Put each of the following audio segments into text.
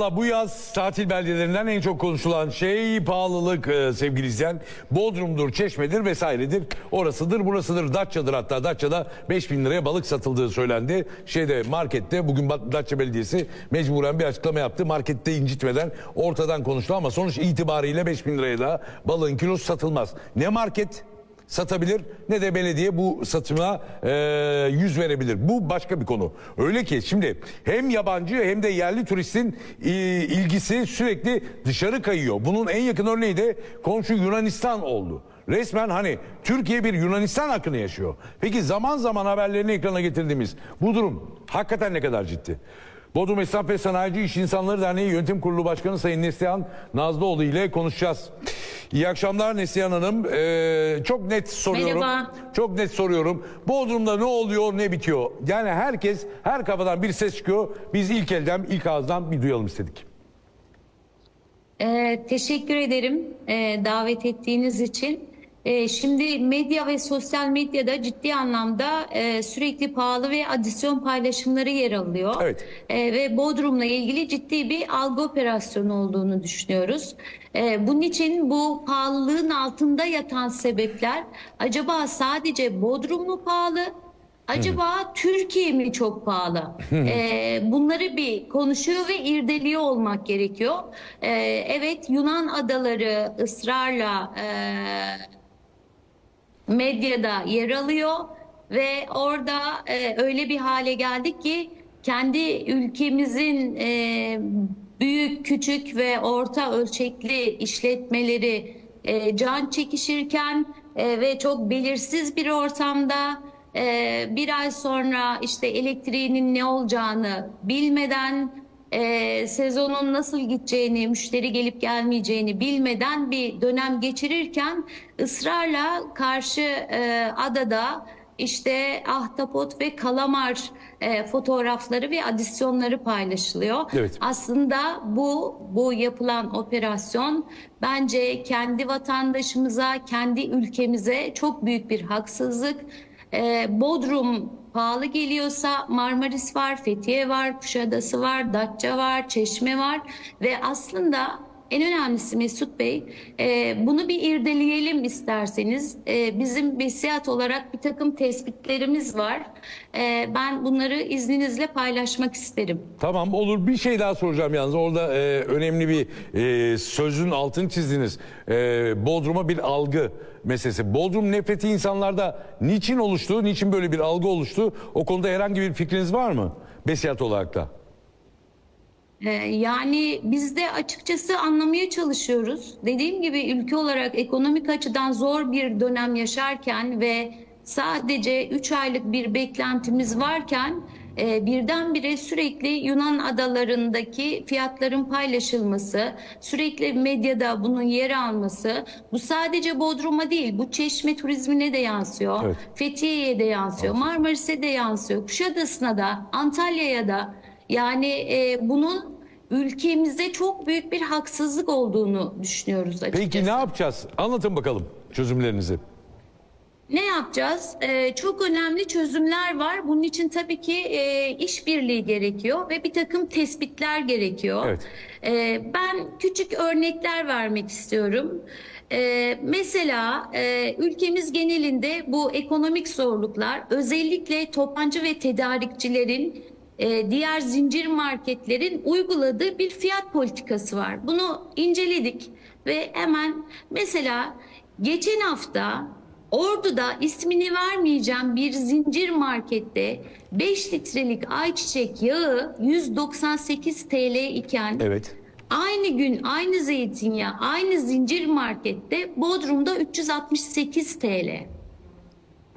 Bu yaz tatil beldelerinden en çok konuşulan şey pahalılık e, sevgili izleyen. Bodrum'dur, Çeşme'dir vesairedir. Orasıdır, burasıdır. Datça'dır hatta. Datça'da 5000 liraya balık satıldığı söylendi. Şeyde markette bugün Datça Belediyesi mecburen bir açıklama yaptı. Markette incitmeden ortadan konuştu ama sonuç itibariyle 5000 liraya da balığın kilosu satılmaz. Ne market satabilir ne de belediye bu satıma e, yüz verebilir. Bu başka bir konu. Öyle ki şimdi hem yabancı hem de yerli turistin e, ilgisi sürekli dışarı kayıyor. Bunun en yakın örneği de komşu Yunanistan oldu. Resmen hani Türkiye bir Yunanistan akını yaşıyor. Peki zaman zaman haberlerini ekrana getirdiğimiz bu durum hakikaten ne kadar ciddi? Bodrum Esnaf ve Sanayici İş İnsanları Derneği Yönetim Kurulu Başkanı Sayın Neslihan Nazlıoğlu ile konuşacağız. İyi akşamlar Neslihan Hanım. Ee, çok net soruyorum. Merhaba. Çok net soruyorum. Bodrum'da ne oluyor, ne bitiyor? Yani herkes, her kafadan bir ses çıkıyor. Biz ilk elden, ilk ağızdan bir duyalım istedik. Ee, teşekkür ederim e, davet ettiğiniz için. E, şimdi medya ve sosyal medyada ciddi anlamda e, sürekli pahalı ve adisyon paylaşımları yer alıyor. Evet. E, ve Bodrum'la ilgili ciddi bir algı operasyonu olduğunu düşünüyoruz. E, bunun için bu pahalılığın altında yatan sebepler acaba sadece Bodrum mu pahalı? Acaba Türkiye mi çok pahalı? Ee, bunları bir konuşuyor ve irdeliyor olmak gerekiyor. Ee, evet Yunan adaları ısrarla e, medyada yer alıyor ve orada e, öyle bir hale geldik ki kendi ülkemizin e, büyük, küçük ve orta ölçekli işletmeleri e, can çekişirken e, ve çok belirsiz bir ortamda e, bir ay sonra işte elektriğinin ne olacağını bilmeden e, sezonun nasıl gideceğini, müşteri gelip gelmeyeceğini bilmeden bir dönem geçirirken ısrarla karşı e, adada işte ahtapot ve kalamar e, fotoğrafları ve adisyonları paylaşılıyor. Evet. Aslında bu bu yapılan operasyon bence kendi vatandaşımıza, kendi ülkemize çok büyük bir haksızlık. Ee, Bodrum pahalı geliyorsa Marmaris var, Fethiye var, Kuşadası var, Datça var, Çeşme var ve aslında en önemlisi Mesut Bey e, bunu bir irdeleyelim isterseniz. E, bizim BESİAD olarak bir takım tespitlerimiz var. E, ben bunları izninizle paylaşmak isterim. Tamam olur bir şey daha soracağım yalnız. Orada önemli bir sözün altını çizdiniz. Bodrum'a bir algı meselesi. Bodrum nefreti insanlarda niçin oluştu? Niçin böyle bir algı oluştu? O konuda herhangi bir fikriniz var mı? Besiyat olarak da. Ee, Yani biz de açıkçası anlamaya çalışıyoruz. Dediğim gibi ülke olarak ekonomik açıdan zor bir dönem yaşarken ve sadece 3 aylık bir beklentimiz varken e, birdenbire sürekli Yunan adalarındaki fiyatların paylaşılması, sürekli medyada bunun yer alması bu sadece Bodrum'a değil bu Çeşme turizmine de yansıyor. Evet. Fethiye'ye de yansıyor, Marmaris'e de yansıyor, Kuşadası'na da, Antalya'ya da. Yani e, bunun ülkemize çok büyük bir haksızlık olduğunu düşünüyoruz açıkçası. Peki ne yapacağız? Anlatın bakalım çözümlerinizi. Ne yapacağız? Ee, çok önemli çözümler var. Bunun için tabii ki e, işbirliği gerekiyor ve bir takım tespitler gerekiyor. Evet. Ee, ben küçük örnekler vermek istiyorum. Ee, mesela e, ülkemiz genelinde bu ekonomik zorluklar özellikle toptancı ve tedarikçilerin e, diğer zincir marketlerin uyguladığı bir fiyat politikası var. Bunu inceledik ve hemen mesela geçen hafta Ordu'da ismini vermeyeceğim bir zincir markette 5 litrelik ayçiçek yağı 198 TL iken Evet. aynı gün aynı zeytinyağı aynı zincir markette Bodrum'da 368 TL.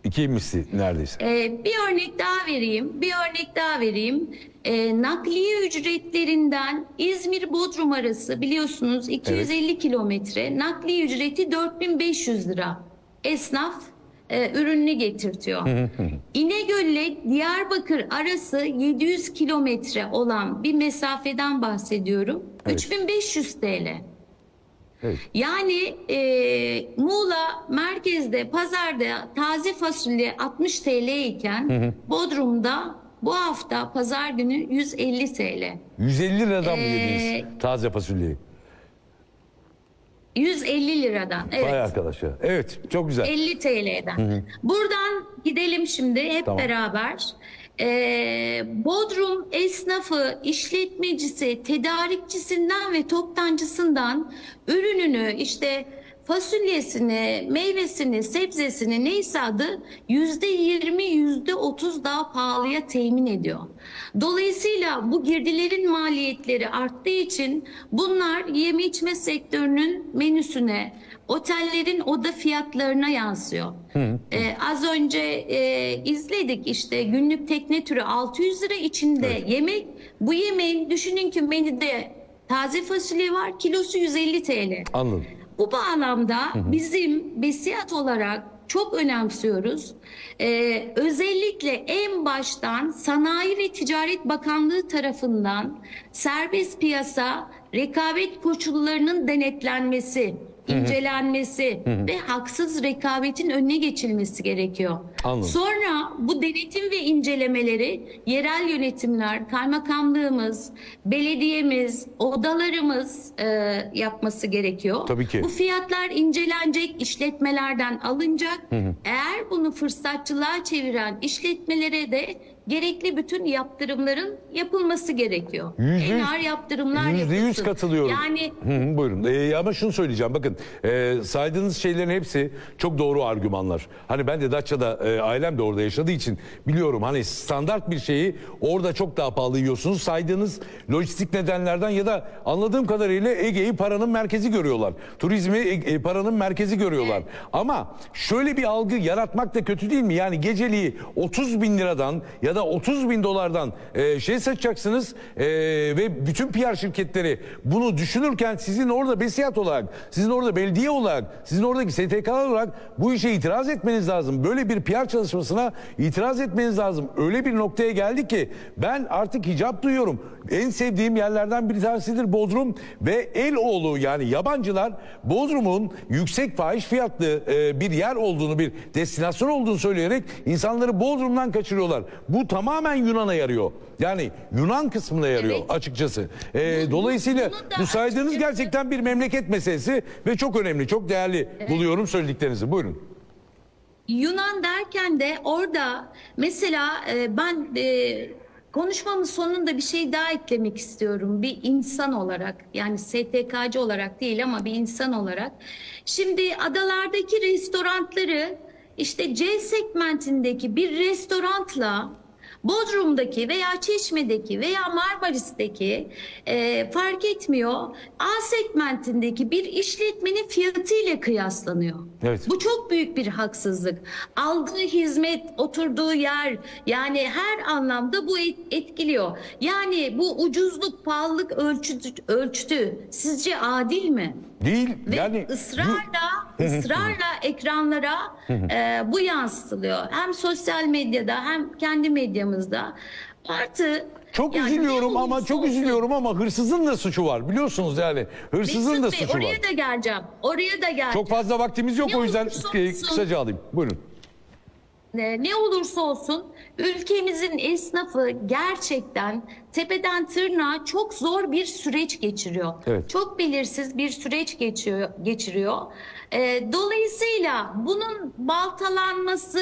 İki misli neredeyse. Ee, bir örnek daha vereyim. Bir örnek daha vereyim. Ee, nakliye ücretlerinden İzmir Bodrum arası biliyorsunuz 250 kilometre. Nakliye ücreti 4500 lira. Esnaf e, ürününü getirtiyor. İnegöl ile Diyarbakır arası 700 kilometre olan bir mesafeden bahsediyorum. Evet. 3500 TL. Evet. Yani e, Muğla merkezde pazarda taze fasulye 60 TL iken Bodrum'da bu hafta pazar günü 150 TL. 150 liradan mı Ee, yediniz taze fasulyeyi? 150 liradan. Evet. Vay arkadaş ya. Evet çok güzel. 50 TL'den. Buradan gidelim şimdi hep Tamam. beraber. Ee, Bodrum esnafı, işletmecisi, tedarikçisinden ve toptancısından ürününü işte fasulyesini, meyvesini, sebzesini neyse adı yüzde yirmi, yüzde otuz daha pahalıya temin ediyor. Dolayısıyla bu girdilerin maliyetleri arttığı için bunlar yeme içme sektörünün menüsüne, otellerin oda fiyatlarına yansıyor. Ee, az önce e, izledik işte günlük tekne türü 600 lira içinde yemek. Bu yemeğin düşünün ki menüde taze fasulye var kilosu 150 TL. Anladım. Bu bağlamda bizim besiyat olarak çok önemsiyoruz. Ee, özellikle en baştan Sanayi ve Ticaret Bakanlığı tarafından serbest piyasa rekabet koşullarının denetlenmesi, incelenmesi ve haksız rekabetin önüne geçilmesi gerekiyor. Anladım. Sonra bu denetim ve incelemeleri yerel yönetimler, kaymakamlığımız, belediyemiz, odalarımız e, yapması gerekiyor. Tabii ki. Bu fiyatlar incelenecek, işletmelerden alınacak. Eğer bunu fırsatçılığa çeviren işletmelere de gerekli bütün yaptırımların yapılması gerekiyor. En yüz- ağır yaptırımlar Yüzde yüz yapılsın. katılıyorum. Yani Hı hı, buyurun. Ee, ama şunu söyleyeceğim bakın e, saydığınız şeylerin hepsi çok doğru argümanlar. Hani ben de Datça'da e, ailem de orada yaşadığı için biliyorum hani standart bir şeyi orada çok daha pahalı yiyorsunuz. Saydığınız lojistik nedenlerden ya da anladığım kadarıyla Ege'yi paranın merkezi görüyorlar. Turizmi e, e, paranın merkezi görüyorlar. Ama şöyle bir algı yaratmak da kötü değil mi? Yani geceliği 30 bin liradan ya da 30 bin dolardan e, şey satacaksınız e, ve bütün PR şirketleri bunu düşünürken sizin orada besiyat olarak, sizin orada belediye olarak, sizin oradaki STK olarak bu işe itiraz etmeniz lazım. Böyle bir PR çalışmasına itiraz etmeniz lazım. Öyle bir noktaya geldi ki ben artık hicap duyuyorum. En sevdiğim yerlerden bir tanesidir Bodrum ve Eloğlu yani yabancılar Bodrum'un yüksek fahiş fiyatlı e, bir yer olduğunu, bir destinasyon olduğunu söyleyerek insanları Bodrum'dan kaçırıyorlar. Bu tamamen Yunan'a yarıyor. Yani Yunan kısmına yarıyor Evet. açıkçası. E, dolayısıyla bunu da bu saydığınız açıkçası- gerçekten bir memleket meselesi ve çok önemli, çok değerli buluyorum söylediklerinizi. Buyurun. Yunan derken de orada mesela e, ben e, konuşmamın sonunda bir şey daha eklemek istiyorum. Bir insan olarak yani STK'cı olarak değil ama bir insan olarak. Şimdi adalardaki restoranları işte C segmentindeki bir restoranla Bodrum'daki veya Çeşme'deki veya Marmaris'teki e, fark etmiyor. A segmentindeki bir işletmenin fiyatı ile kıyaslanıyor. Evet. Bu çok büyük bir haksızlık. Aldığı hizmet, oturduğu yer yani her anlamda bu et- etkiliyor. Yani bu ucuzluk, pahalılık ölçütü, ölçtü sizce adil mi? Değil Ve yani ısrarla ısrarla ekranlara e, bu yansıtılıyor. Hem sosyal medyada hem kendi medyamızda. Artı Çok yani üzülüyorum ama çok olsun- üzülüyorum ama hırsızın da suçu var biliyorsunuz yani. Hırsızın da Mesut Bey, suçu var. oraya da geleceğim. Oraya da geleceğim. Çok fazla vaktimiz yok Ne o yüzden kısaca alayım. Buyurun. E, ne olursa olsun ülkemizin esnafı gerçekten tepeden tırnağa çok zor bir süreç geçiriyor. Evet. Çok belirsiz bir süreç geçiyor, geçiriyor. E, dolayısıyla bunun baltalanması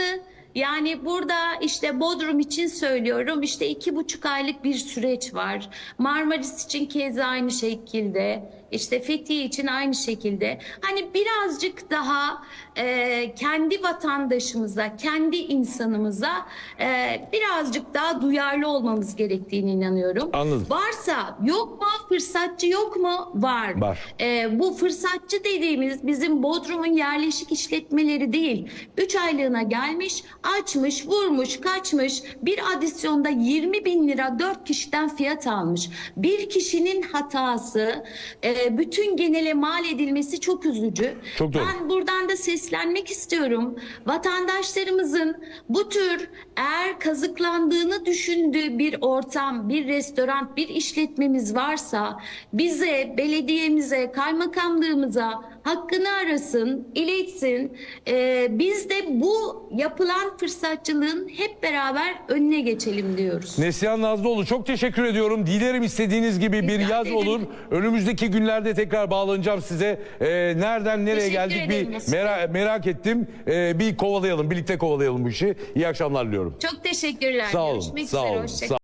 yani burada işte Bodrum için söylüyorum işte iki buçuk aylık bir süreç var. Marmaris için keza aynı şekilde. İşte Fethiye için aynı şekilde. Hani birazcık daha e, kendi vatandaşımıza, kendi insanımıza e, birazcık daha duyarlı olmamız gerektiğini inanıyorum. Anladım. Varsa yok mu? Fırsatçı yok mu? Var. Var. E, bu fırsatçı dediğimiz bizim Bodrum'un yerleşik işletmeleri değil. 3 aylığına gelmiş, açmış, vurmuş, kaçmış. Bir adisyonda 20 bin lira 4 kişiden fiyat almış. Bir kişinin hatası e, bütün genele mal edilmesi çok üzücü. Çok doğru. Ben buradan da seslenmek istiyorum. Vatandaşlarımızın bu tür eğer kazıklandığını düşündüğü bir ortam, bir restoran, bir işletmemiz varsa bize, belediyemize, kaymakamlığımıza hakkını arasın, iletsin. Ee, biz de bu yapılan fırsatçılığın hep beraber önüne geçelim diyoruz. Neslihan Nazlıoğlu çok teşekkür ediyorum. Dilerim istediğiniz gibi bir Rica yaz ederim. olur. Önümüzdeki günlerde tekrar bağlanacağım size. Ee, nereden nereye Teşekkür geldik ederim bir Mesut mera- merak ettim. Ee, bir kovalayalım, birlikte kovalayalım bu işi. İyi akşamlar diliyorum. Çok teşekkürler. Sağ olun. Görüşmek Sağ üzere. olun. Hoşça Sağ